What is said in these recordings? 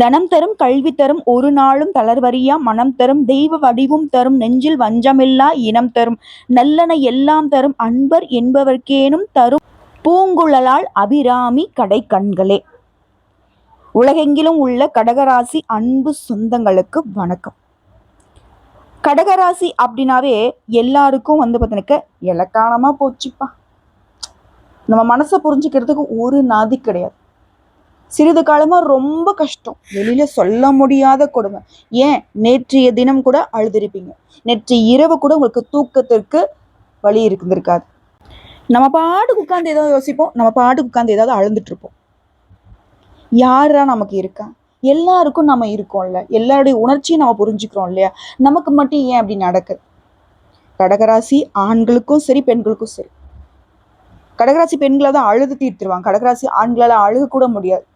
தனம் தரும் கல்வி தரும் ஒரு நாளும் தளர்வறியா மனம் தரும் தெய்வ வடிவும் தரும் நெஞ்சில் வஞ்சமில்லா இனம் தரும் நல்லன எல்லாம் தரும் அன்பர் என்பவர்க்கேனும் தரும் பூங்குழலால் அபிராமி கடை கண்களே உலகெங்கிலும் உள்ள கடகராசி அன்பு சொந்தங்களுக்கு வணக்கம். கடகராசி அப்படின்னாவே எல்லாருக்கும் வந்து பார்த்தீங்கன்னாக்க இலக்கானமாக போச்சுப்பா. நம்ம மனசை புரிஞ்சுக்கிறதுக்கு ஒரு நாதி கிடையாது. சிறிது காலமா ரொம்ப கஷ்டம். வெளியில சொல்ல முடியாத கொடுமை. ஏன்? நேற்றைய தினம் கூட அழுதுருப்பீங்க. நேற்று இரவு கூட உங்களுக்கு தூக்கத்திற்கு வழி இருந்திருக்காது. நம்ம பாட்டுக்கு உட்காந்து ஏதாவது யோசிப்போம். நம்ம பாட்டுக்கு உட்காந்து ஏதாவது அழுந்துட்டு இருப்போம். யாரா நமக்கு இருக்கா? எல்லாருக்கும் நம்ம இருக்கோம்ல. எல்லாருடைய உணர்ச்சியும் நம்ம புரிஞ்சுக்கிறோம் இல்லையா? நமக்கு மட்டும் ஏன் அப்படி நடக்குது? கடகராசி ஆண்களுக்கும் சரி பெண்களுக்கும் சரி. கடகராசி பெண்களை தான் அழுது தீர்த்துருவாங்க. கடகராசி ஆண்களால் அழுக கூட முடியாது.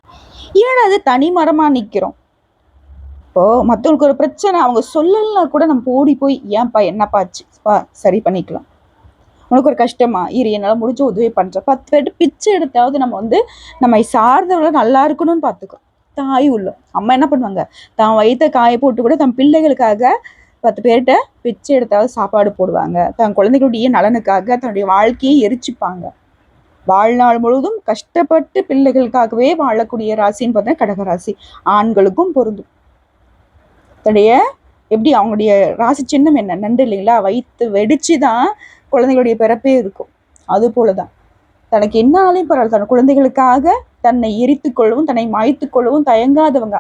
ஏன்னா அது தனி மரமாக நிற்கிறோம் இப்போ மற்றவங்களுக்கு ஒரு பிரச்சனை அவங்க சொல்லலைன்னா கூட நம்ம ஓடி போய் ஏன்ப்பா என்னப்பா பா சரி பண்ணிக்கலாம். உனக்கு ஒரு கஷ்டமா? இரு என்னால் முடிஞ்ச உதவி பண்ணுறேன் பத்து பேர்ட்டு பிச்சை எடுத்தாவது நம்ம வந்து நம்ம சார்ந்தவங்களை நல்லா இருக்கணும்னு பார்த்துக்கலாம். தாய் உள்ளம். அம்மா என்ன பண்ணுவாங்க? தான் வயிற்ற காய போட்டு கூட தன் பிள்ளைகளுக்காக பத்து பேர்கிட்ட பிச்சை எடுத்தாவது சாப்பாடு போடுவாங்க. தன் குழந்தைகளுடைய நலனுக்காக தன்னுடைய வாழ்க்கையை எரிச்சுப்பாங்க. வாழ்நாள் முழுவதும் கஷ்டப்பட்டு பிள்ளைகளுக்காகவே வாழக்கூடிய ராசின்னு பார்த்தா கடகராசி ஆண்களுக்கும் பொருந்தும். தடைய எப்படி அவங்களுடைய ராசி சின்னம் என்ன? நண்டு இல்லைங்களா? வைத்து வெடிச்சு தான் குழந்தைகளுடைய பிறப்பே இருக்கும். அது போல தான் தனக்கு என்ன ஆலையும் பரவாயில்ல. தன் குழந்தைகளுக்காக தன்னை எரித்து கொள்ளவும் தன்னை மாய்த்து கொள்ளவும் தயங்காதவங்க.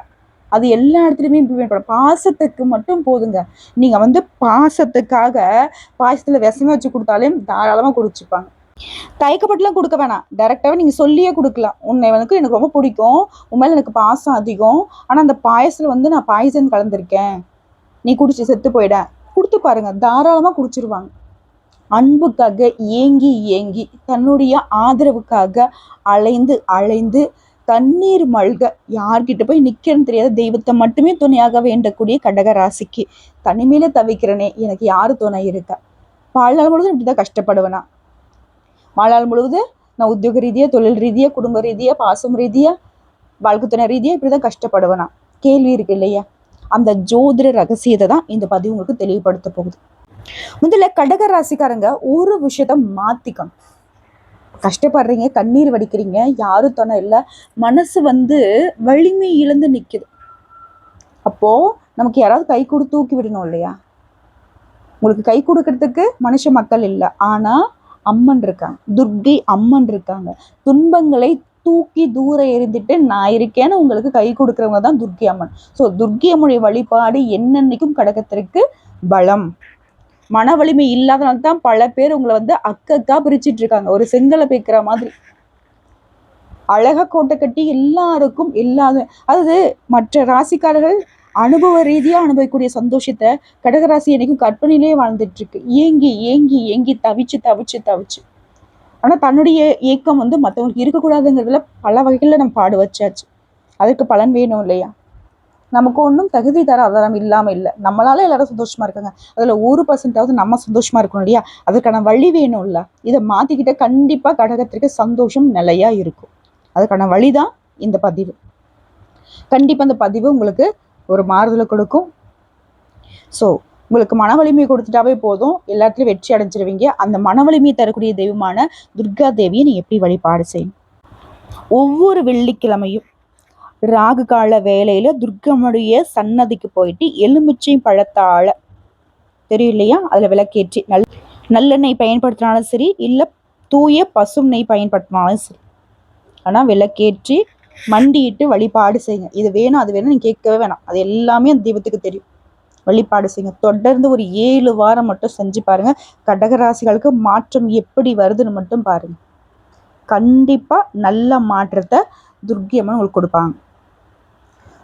அது எல்லா இடத்துலையுமே இம்ப்ளிமெண்ட் பண்ண பாசத்துக்கு மட்டும் போதுங்க. நீங்கள் வந்து பாசத்துக்காக பாசத்தில் விஷமே வச்சு கொடுத்தாலே தாராளமாக குடிச்சுப்பாங்க. தயக்கப்பட்டுலாம் கொடுக்க வேணாம். டேரெக்டாகவே நீங்கள் சொல்லியே கொடுக்கலாம். உன்னை வந்து எனக்கு ரொம்ப பிடிக்கும். உண்மையில் எனக்கு பாசம் அதிகம். ஆனால் அந்த பாயசத்தில் வந்து நான் பாய்சன் கலந்துருக்கேன். நீ குடிச்சு செத்து போயிட. கொடுத்து பாருங்க. தாராளமாக குடிச்சிருவாங்க. அன்புக்காக ஏங்கி ஏங்கி தன்னுடைய ஆதரவுக்காக அலைந்து அலைந்து தண்ணீர் மல்க யார்கிட்ட போய் நிற்கிறன்னு தெரியாத தெய்வத்தை மட்டுமே துணையாக வேண்டக்கூடிய கடக ராசிக்கு தனிமையில தவிக்கிறனே. எனக்கு யாரு துணை இருக்கா? வாழ்நாள் முழுதும் இப்படி தான் கஷ்டப்படுவேனா? வாழ்நாள் முழுவதும் நான் உத்தியோக ரீதியாக தொழில் ரீதியாக குடும்ப ரீதியாக பாசம் ரீதியாக வாழ்க்கை துணை ரீதியாக இப்படி தான் கஷ்டப்படுவேனா? கேள்வி இருக்கு இல்லையா? அந்த ஜோதிட ரகசியத்தை தான் இந்த பதிவு உங்களுக்கு தெளிவுபடுத்த போகுது. முதல்ல கடக ராசிக்காரங்க ஒரு விஷயத்த மாத்திக்கணும். கஷ்டப்படுறீங்க கண்ணீர் வடிக்கிறீங்க யாரும் துணை இல்லை மனசு வந்து வலிமை இழந்து நிற்குது அப்போ நமக்கு யாராவது கை கொடுத்து தூக்கி விடணும் இல்லையா? உங்களுக்கு கை கொடுக்கறதுக்கு மனுஷ மக்கள் இல்லை. ஆனால் அம்மன் இருக்காங்க. துர்கை அம்மன் இருக்காங்க. துன்பங்களை தூக்கி தூர எறிந்துட்டு நான் இருக்கேன்னு உங்களுக்கு கை கொடுக்குறவங்க தான் துர்கை அம்மன். ஸோ துர்கை அம்மனுடைய வழிபாடு என்னன்னைக்கும் கடகத்திற்கு பலம். மன வலிமை இல்லாதனால தான் பல பேர் உங்களை வந்து அக்கக்கா பிரிச்சுட்டு இருக்காங்க. ஒரு செங்கலை பேக்கிற மாதிரி. அழக கோட்டை கட்டி எல்லாருக்கும் இல்லாத அதாவது மற்ற ராசிக்காரர்கள் அனுபவ ரீதியாக அனுபவிக்கூடிய சந்தோஷத்தை கடகராசி என்னைக்கும் கற்பனையிலே வாழ்ந்துட்டு இருக்கு ஏங்கி ஏங்கி ஏங்கி தவிச்சு தவிச்சு தவிச்சு. ஆனால் தன்னுடைய ஏக்கம் வந்து மற்றவங்களுக்கு இருக்கக்கூடாதுங்கிறதுல பல வகைகளில் நம்ம பாடு வச்சாச்சு. அதுக்கு பலன் வேணும் இல்லையா? நமக்கு ஒன்றும் தகுதி தர ஆதாரம் இல்லாமல் இல்லை. நம்மளால எல்லாரும் சந்தோஷமா இருக்காங்க. அதில் ஒரு பர்சன்டாவது நம்ம சந்தோஷமா இருக்கணும் இல்லையா? அதுக்கான வழி வேணும் இல்லை. இதை மாற்றிக்கிட்ட கண்டிப்பாக கடகத்திற்கு சந்தோஷம் நிலையா இருக்கும். அதுக்கான வழி தான் இந்த பதிவு. கண்டிப்பாக அந்த பதிவு உங்களுக்கு ஒரு மாறுதலை கொடுக்கும். ஸோ உங்களுக்கு மன வலிமை கொடுத்துட்டாவே போதும். எல்லாத்துலையும் வெற்றி அடைஞ்சிருவீங்க. அந்த மன வலிமையை தரக்கூடிய தெய்வமான துர்கா தேவியை நீ எப்படி வழிபாடு செய்யும் ஒவ்வொரு வெள்ளிக்கிழமையும் ராகு கால வேலையில துர்கம்முடைய சன்னதிக்கு போயிட்டு எலுமிச்சை பழத்தாழ தெரியும் இல்லையா? அதில் விளக்கேற்றி நல் நல்லெண்ணெய் பயன்படுத்தினாலும் சரி இல்லை தூய பசும் நெய் பயன்படுத்தினாலும் சரி. ஆனால் விளக்கேற்றி மண்டிட்டு வழிபாடு செய்யுங்க. இது வேணும் அது வேணும் நீங்கள் கேட்கவே வேணாம். அது எல்லாமே அந்த தெய்வத்துக்கு தெரியும். வழிபாடு செய்யுங்க. தொடர்ந்து ஒரு ஏழு வாரம் மட்டும் செஞ்சு பாருங்க. கடகராசிகளுக்கு மாற்றம் எப்படி வருதுன்னு மட்டும் பாருங்க. கண்டிப்பா நல்ல மாற்றத்தை துர்க்கியம்மன் உங்களுக்கு கொடுப்பாங்க.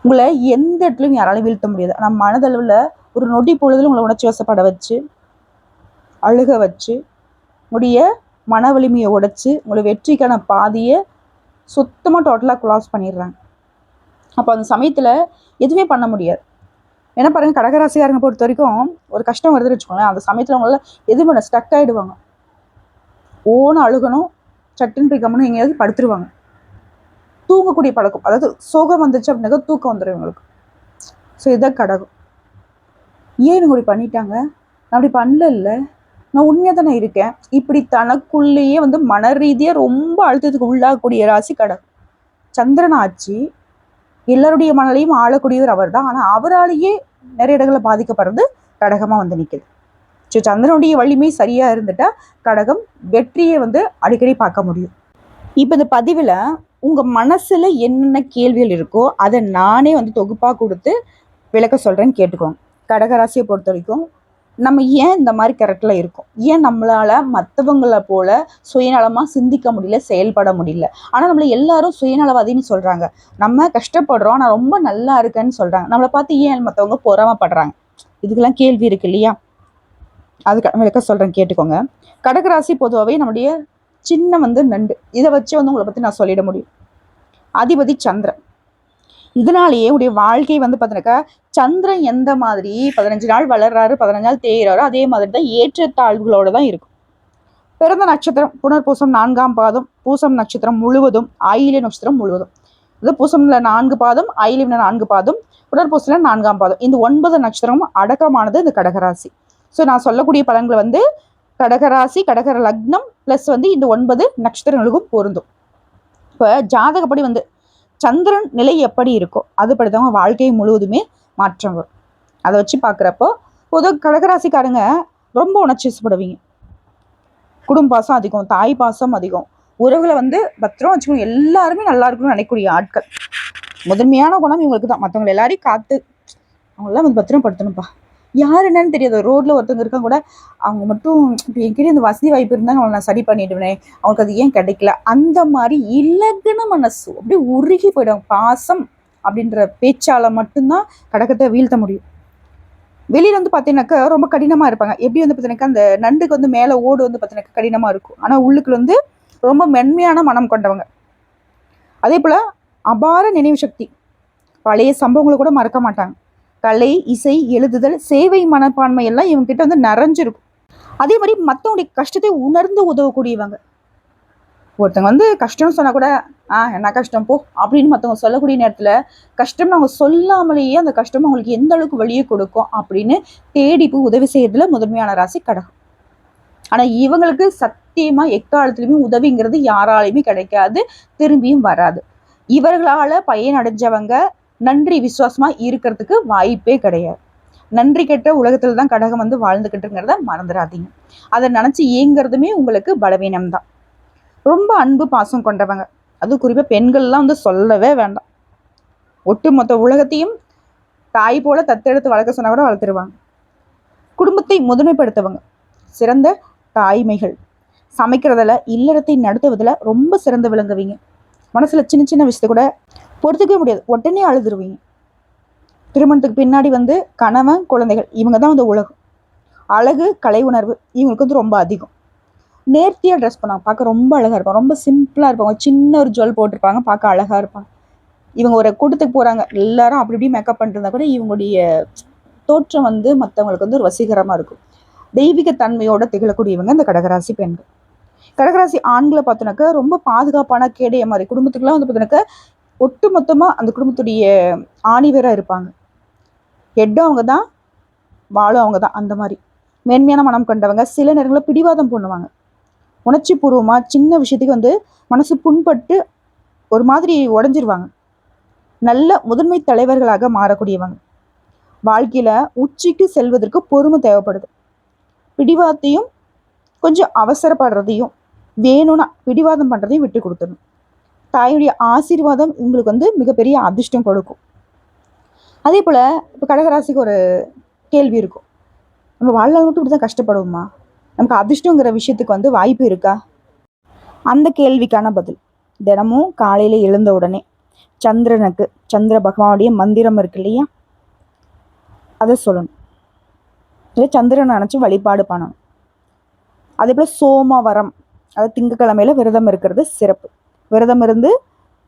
உங்களை எந்த இடத்துலையும் யாராலையும் வீழ்த்த முடியாது. ஆனால் மனதளவில் ஒரு நொடி பொழுதுல உங்களை உணர்ச்சி வசப்பட வச்சு அழுக வச்சு உடைய மன வலிமையை உடைச்சு உங்களை வெற்றிக்கான பாதியை சுத்தமாக டோட்டலாக க்ளாஸ் பண்ணிடுறாங்க. அப்போ அந்த சமயத்தில் எதுவுமே பண்ண முடியாது. ஏன்னா பாருங்கள் கடகராசிக்காரங்க பொறுத்த வரைக்கும் ஒரு கஷ்டம் வருதுன்னு வச்சுக்கோங்களேன். அந்த சமயத்தில் அவங்களால எதுவும் பண்ண ஸ்டக் ஆகிடுவாங்க ஓன அழுகணும் சட்டுன்னு போய் கம்மனும் எங்கேயாவது படுத்துருவாங்க. தூங்கக்கூடிய பழக்கம் அதாவது சோகம் வந்துச்சு அப்படின்னாக்கா தூக்கம் வந்துடும் இவங்களுக்கு. ஸோ இதுதான் கடகம். ஏன் இவங்க இப்படி பண்ணிட்டாங்க? நான் அப்படி பண்ணல இல்லை. நான் உண்மையாக தானே இருக்கேன். இப்படி தனக்குள்ளேயே வந்து மன ரீதியாக ரொம்ப அழுத்தத்துக்கு உள்ளாகக்கூடிய ராசி கடகம் சந்திரன் ஆட்சி எல்லாருடைய மனலையும் ஆளக்கூடியவர் அவர் தான் ஆனால் அவராலேயே நிறைய இடங்களில் பாதிக்கப்படுறது கடகமாக வந்து நிற்குது ஸோ சந்திரனுடைய வலிமை சரியாக இருந்துட்டா கடகம் வெற்றியை வந்து அடிக்கடி பார்க்க முடியும். இப்போ இந்த பதிவில் உங்கள் மனசில் என்னென்ன கேள்விகள் இருக்கோ அதை நானே வந்து தொகுப்பாக கொடுத்து விளக்க சொல்கிறேன்னு கேட்டுக்கோங்க. கடகராசியை பொறுத்த வரைக்கும் நம்ம ஏன் இந்த மாதிரி கரெக்டில் இருக்கோம்? ஏன் நம்மளால் மற்றவங்களை போல சுயநலமாக சிந்திக்க முடியல செயல்பட முடியல? ஆனால் நம்மளை எல்லாரும் சுயநலவாதின்னு சொல்கிறாங்க நம்ம கஷ்டப்படுறோம் நான் ரொம்ப நல்லா இருக்கேன்னு சொல்கிறாங்க நம்மளை பார்த்து ஏன் மற்றவங்க பொறாமப்படுறாங்க? இதுக்கெல்லாம் கேள்வி இருக்கு இல்லையா? அதுக்கு விளக்க சொல்கிறேன் கேட்டுக்கோங்க. கடகராசி பொதுவாகவே நம்முடைய சின்ன வந்து நண்டு. இதை வச்சு வந்து உங்களை பற்றி நான் சொல்லிட முடியும். அதிபதி சந்திரன். இதனாலேயே உடைய வாழ்க்கை வந்து பார்த்தீங்கன்னாக்கா சந்திரன் எந்த மாதிரி பதினஞ்சு நாள் வளர்றாரு பதினஞ்சு நாள் தேயிறாரோ அதே மாதிரி தான் ஏற்றத்தாழ்வுகளோடு தான் இருக்கும். பிறந்த நட்சத்திரம் புனர்பூசம் நான்காம் பாதம் பூசம் நட்சத்திரம் முழுவதும் ஆயிலிய நட்சத்திரம் முழுவதும். இது பூசம்ல நான்கு பாதம் ஆயிலிய நான்கு பாதம் புனர்பூசம்ல நான்காம் பாதம். இந்த ஒன்பது நட்சத்திரமும் அடக்கமானது இந்த கடகராசி. ஸோ நான் சொல்லக்கூடிய பலன்கள் வந்து கடகராசி கடகர லக்னம் ப்ளஸ் வந்து இந்த ஒன்பது நட்சத்திரங்களுக்கும் பொருந்தும். இப்போ ஜாதகப்படி வந்து சந்திரன் நிலை எப்படி இருக்கோ அது படித்தவங்க வாழ்க்கை முழுவதுமே மாற்றம் வரும் அதை வச்சு பார்க்குறப்போ பொதுவாக கடகராசிக்காரங்க ரொம்ப உணர்ச்சிப்படுவீங்க குடும்ப பாசம் அதிகம் தாய் பாசம் அதிகம். உறவுகளை வந்து பத்திரம் வச்சுக்கணும். எல்லாருமே நல்லா இருக்கணும்னு நினைக்கக்கூடிய ஆட்கள். முதன்மையான குணம் இவங்களுக்கு தான் மற்றவங்க எல்லாரையும் காத்து அவங்களாம் வந்து பத்திரம் படுத்தணும்ப்பா யார் என்னன்னு தெரியாது. ரோட்ல ஒருத்தவங்க இருக்காங்க கூட அவங்க மட்டும் இப்போ என்கிட்ட இந்த வசதி வாய்ப்பு இருந்தாங்க அவங்களை நான் சரி பண்ணிடுவேன். அவங்களுக்கு அது ஏன் கிடைக்கல? அந்த மாதிரி இலகுன மனசு அப்படியே உருகி போயிடும். பாசம் அப்படின்ற பேச்சால மட்டும்தான் கடக்கத்தை வீழ்த்த முடியும். வெளியில வந்து பார்த்தீங்கன்னாக்கா ரொம்ப கடினமா இருப்பாங்க. எப்படி வந்து பார்த்தீங்கன்னாக்கா அந்த நண்டுக்கு வந்து மேலே ஓடு வந்து பார்த்தீங்கன்னாக்கா கடினமா இருக்கும். ஆனால் உள்ளுக்குள்ள வந்து ரொம்ப மென்மையான மனம் கொண்டவங்க. அதே போல் அபார நினைவு சக்தி. பழைய சம்பவங்களை கூட மறக்க மாட்டாங்க. கலை இசை எழுதுதல் சேவை மனப்பான்மை எல்லாம் இவங்க கிட்ட வந்து நிறைஞ்சிருக்கும். அதே மாதிரி மற்றவங்களுடைய கஷ்டத்தை உணர்ந்து உதவக்கூடியவங்க. ஒருத்தவங்க வந்து கஷ்டம்னு சொன்னா கூட ஆ என்ன கஷ்டம்? போ அப்படின்னு மற்றவங்க சொல்லக்கூடிய நேரத்தில் கஷ்டம் அவங்க சொல்லாமலேயே அந்த கஷ்டம் அவங்களுக்கு எந்த அளவுக்கு வழியை கொடுக்கும் அப்படின்னு தேடி போய் உதவி செய்யறதுல முதன்மையான ராசி கடகம். ஆனால் இவங்களுக்கு சத்தியமாக எக்காலத்துலையுமே உதவிங்கிறது யாராலையுமே கிடைக்காது திரும்பியும் வராது. இவர்களால் பயன் அடைஞ்சவங்க நன்றி விசுவாசமா இருக்கிறதுக்கு வாய்ப்பே கிடையாது. நன்றி கெட்ட உலகத்தில் தான் கடகம் வந்து வாழ்ந்துகிட்டுங்கிறத மறந்துடாதீங்க அதை நினச்சி ஏங்குறதுமே உங்களுக்கு பலவீனம் தான் ரொம்ப அன்பு பாசம் கொண்டவங்க. அது குறிப்பாக பெண்கள்லாம் வந்து சொல்லவே வேண்டாம். ஒட்டுமொத்த உலகத்தையும் தாய் போல தத்தெடுத்து வளர்க்க சொன்னா கூட வளர்த்துருவாங்க. குடும்பத்தை முதன்மைப்படுத்தவங்க சிறந்த தாய்மைகள். சமைக்கிறதில் இல்லறத்தை நடத்துவதில் ரொம்ப சிறந்து விளங்குவீங்க. மனசுல சின்ன சின்ன விஷயத்த கூட பொறுத்துக்கவே முடியாது. உடனே அழுதுருவீங்க. திருமணத்துக்கு பின்னாடி வந்து கணவன் குழந்தைகள் இவங்க தான் வந்து உலகம். அழகு கலை உணர்வு இவங்களுக்கு வந்து ரொம்ப அதிகம். நேர்த்தியாக ட்ரெஸ் பண்ணாங்க பார்க்க ரொம்ப அழகாக இருப்பாங்க. ரொம்ப சிம்பிளாக இருப்பாங்க. சின்ன ஒரு ஜுவல் போட்டிருப்பாங்க. பார்க்க அழகாக இருப்பாங்க. இவங்க ஒரு கூட்டத்துக்கு போகிறாங்க எல்லாரும் அப்படி இப்படி மேக்கப் பண்ணிருந்தா கூட இவங்களுடைய தோற்றம் வந்து மற்றவங்களுக்கு வந்து ஒரு வசீகரமாக இருக்கும். தெய்வீக தன்மையோட திகழக்கூடியவங்க இந்த கடகராசி பெண்கள். கடகராசி ஆண்களை பார்த்தோன்னாக்கா ரொம்ப பாதுகாப்பான கேடைய மாதிரி குடும்பத்துக்குலாம் வந்து பார்த்தோன்னாக்கா ஒட்டு மொத்தமாக அந்த குடும்பத்துடைய ஆணிவராக இருப்பாங்க. ஹெட்டும் அவங்க தான் வாழும் அவங்க தான் அந்த மாதிரி. மேன்மையான மனம் கொண்டவங்க சில நேரங்களில் பிடிவாதம் பண்ணுவாங்க உணர்ச்சி பூர்வமாக சின்ன விஷயத்துக்கு வந்து மனசு புண்பட்டு ஒரு மாதிரி உடஞ்சிருவாங்க. நல்ல முதன்மை தலைவர்களாக மாறக்கூடியவங்க. வாழ்க்கையில் உச்சிக்கு செல்வதற்கு பொறுமை தேவைப்படுது. பிடிவாதத்தையும் கொஞ்சம் அவசரப்படுறதையும் வேணும்னா பிடிவாதம் பண்ணுறதையும் விட்டு கொடுத்துடணும். தாயுடைய ஆசீர்வாதம் உங்களுக்கு வந்து மிகப்பெரிய அதிர்ஷ்டம் கொடுக்கும். அதே போல் இப்போ கடகராசிக்கு ஒரு கேள்வி இருக்கும். நம்ம வாழ்நாள் மட்டும் இப்படி தான் கஷ்டப்படுவோமா? நமக்கு அதிர்ஷ்டங்கிற விஷயத்துக்கு வந்து வாய்ப்பு இருக்கா? அந்த கேள்விக்கான பதில். தினமும் காலையில் எழுந்த உடனே சந்திரனுக்கு சந்திர பகவானுடைய மந்திரம் இருக்கு இல்லையா? அதை சொல்லணும். இல்லை சந்திரனை நினச்சி வழிபாடு பண்ணணும். அதே போல் சோமவரம் அது திங்கக்கிழமையில விரதம் இருக்கிறது சிறப்பு. விரதம் இருந்து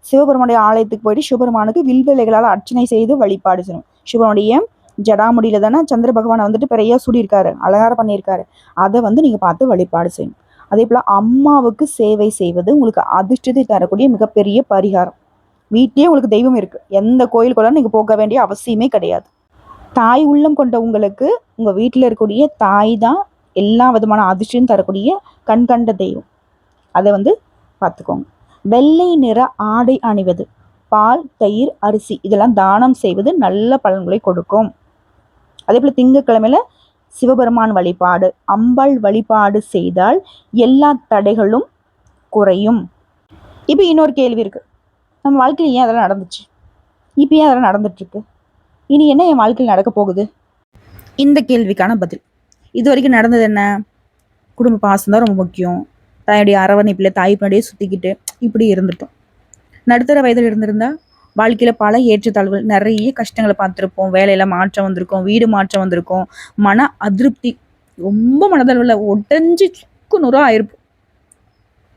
சிவபெருமானுடைய ஆலயத்துக்கு போயிட்டு சிவபெருமானுக்கு வில்வேலைகளால் அர்ச்சனை செய்து வழிபாடு செய்யணும். சிவனுடைய ஜடாமுடியில தானே சந்திர பகவானை வந்துட்டு பெரிய சுடியிருக்காரு அலங்காரம் பண்ணியிருக்காரு. அதை வந்து நீங்கள் பார்த்து வழிபாடு செய்யணும். அதே போல் அம்மாவுக்கு சேவை செய்வது உங்களுக்கு அதிர்ஷ்டத்தை தரக்கூடிய மிகப்பெரிய பரிகாரம். வீட்டிலேயே உங்களுக்கு தெய்வம் இருக்கு. எந்த கோயிலுக்குள்ள நீங்கள் போக வேண்டிய அவசியமே கிடையாது. தாய் உள்ளம் கொண்ட உங்களுக்கு உங்கள் வீட்டில் இருக்கக்கூடிய தாய் தான் எல்லா விதமான அதிர்ஷ்டம் தரக்கூடிய கண்கண்ட தெய்வம். அதை வந்து பார்த்துக்கோங்க. வெள்ளை நிற ஆடை அணிவது பால் தயிர் அரிசி இதெல்லாம் தானம் செய்வது நல்ல பலன்களை கொடுக்கும். அதே போல் திங்கட்கிழமையில சிவபெருமான் வழிபாடு அம்பாள் வழிபாடு செய்தால் எல்லா தடைகளும் குறையும். இப்போ இன்னொரு கேள்வி இருக்கு. நம்ம வாழ்க்கையில் ஏன் அதெல்லாம் நடந்துச்சு? இப்போ ஏன் அதெல்லாம் நடந்துட்டு இருக்கு இனி என்ன என் வாழ்க்கையில் நடக்க போகுது? இந்த கேள்விக்கான பதில். இது வரைக்கும் நடந்தது என்ன? குடும்ப பாசம் தான் ரொம்ப முக்கியம். தாயுடைய அரவணைப்பில் தாய் பின்னாடியே சுற்றிக்கிட்டு இப்படி இருந்துட்டோம் நடுத்தர வயதில் இருந்திருந்தா வாழ்க்கையில் பல ஏற்றத்தாழ்வுகள் நிறைய கஷ்டங்களை பார்த்துருப்போம். வேலையில் மாற்றம் வந்திருக்கும் வீடு மாற்றம் வந்திருக்கும். மன அதிருப்தி ரொம்ப மனதளவில் ஒட்டஞ்சு சுக்கு நூறாக ஆயிருப்போம்.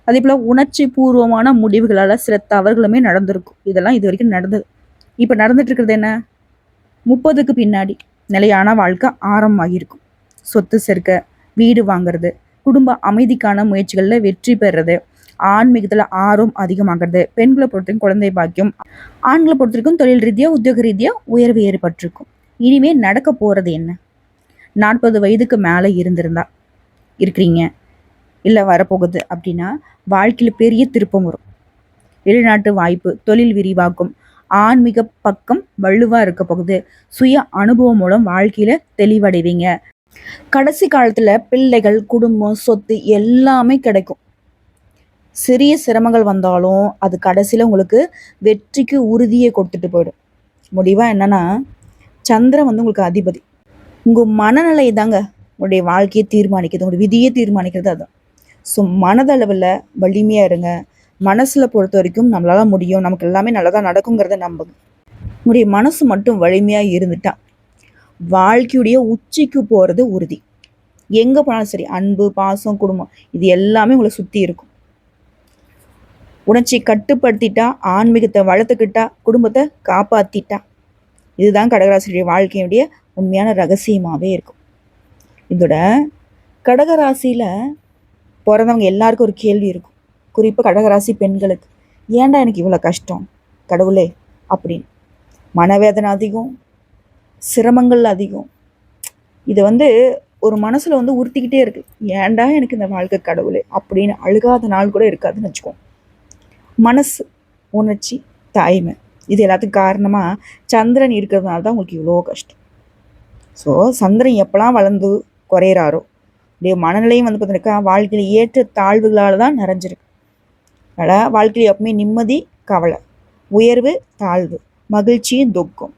அதே போல் உணர்ச்சி பூர்வமான முடிவுகளால் சில தவறுகளுமே நடந்திருக்கும். இதெல்லாம் இது வரைக்கும் நடந்தது. இப்போ நடந்துட்டு இருக்கிறது என்ன? முப்பதுக்கு பின்னாடி நிலையான வாழ்க்கை ஆரம்பமாகியிருக்கும். சொத்து சேர்க்க வீடு வாங்குறது குடும்ப அமைதிக்கான முயற்சிகளில் வெற்றி பெறுறது ஆன்மீகத்தில் ஆர்வம் அதிகமாகிறது. பெண்களை பொறுத்தவரைக்கும் குழந்தை பாக்கியம் ஆண்களை பொறுத்தவரைக்கும் தொழில் ரீதியாக உத்தியோக ரீதியாக உயர்வு ஏற்பட்டிருக்கும். இனிமே நடக்க போகிறது என்ன? நாற்பது வயதுக்கு மேலே இருந்திருந்தா இருக்கிறீங்க. இல்லை வரப்போகுது அப்படின்னா வாழ்க்கையில் பெரிய திருப்பம் வரும். வெளிநாட்டு வாய்ப்பு தொழில் விரிவாக்கும் ஆன்மீக பக்கம் வலுவாக இருக்க போகுது. சுய அனுபவம் மூலம் வாழ்க்கையில் தெளிவடைவீங்க. கடைசி காலத்தில் பிள்ளைகள் குடும்பம் சொத்து எல்லாமே கிடைக்கும். சிறிய சிரமங்கள் வந்தாலும் அது கடைசியில் உங்களுக்கு வெற்றிக்கு உறுதியை கொடுத்துட்டு போயிடும். முடிவாக என்னன்னா சந்திரன் வந்து உங்களுக்கு அதிபதி. உங்கள் மனநிலை தாங்க உங்களுடைய வாழ்க்கையை தீர்மானிக்கிறது உங்களுடைய விதியை தீர்மானிக்கிறது அதுதான் ஸோ மனதளவில் வலிமையாக இருங்க. மனசில் பொறுத்த வரைக்கும் நம்மளால முடியும். நமக்கு எல்லாமே நல்லதாக நடக்குங்கிறத நம்புங்க. உங்களுடைய மனசு மட்டும் வலிமையாக இருந்துட்டா வாழ்க்கையுடைய உச்சிக்கு போகிறது உறுதி. எங்கே போனாலும் சரி அன்பு பாசம் குடும்பம் இது எல்லாமே உங்களை சுற்றி இருக்கும். உணர்ச்சி கட்டுப்படுத்திட்டா ஆன்மீகத்தை வளர்த்துக்கிட்டா குடும்பத்தை காப்பாற்றிட்டா இதுதான் கடகராசியுடைய வாழ்க்கையுடைய உண்மையான ரகசியமாகவே இருக்கும். இதோட கடகராசியில் பிறந்தவங்க எல்லாருக்கும் ஒரு கேள்வி இருக்கும். குறிப்பாக கடகராசி பெண்களுக்கு ஏன்டா எனக்கு இவ்வளோ கஷ்டம்? கடவுளே அப்படின்னு. மனவேதனை அதிகம் சிரமங்கள் அதிகம். இது வந்து ஒரு மனசில் வந்து உறுத்திக்கிட்டே இருக்குது ஏன்டா எனக்கு இந்த வாழ்க்கை கடவுளே? அப்படின்னு அழுகாத நாள் கூட இருக்காதுன்னு வச்சுக்கோங்க மனசு உணர்ச்சி தாய்மை. இது எல்லாத்துக்கும் காரணமாக சந்திரன் இருக்கிறதுனால தான் உங்களுக்கு இவ்வளோ கஷ்டம். ஸோ சந்திரன் எப்போல்லாம் வளர்ந்து குறையிறாரோ இப்படியே மனநிலையும் வந்து பார்த்தீங்கன்னாக்கா வாழ்க்கையில் ஏற்ற தாழ்வுகளால் தான் நிறைஞ்சிருக்கு. அதனால் வாழ்க்கையில் எப்பவுமே நிம்மதி கவலை உயர்வு தாழ்வு மகிழ்ச்சியும் துக்கம்.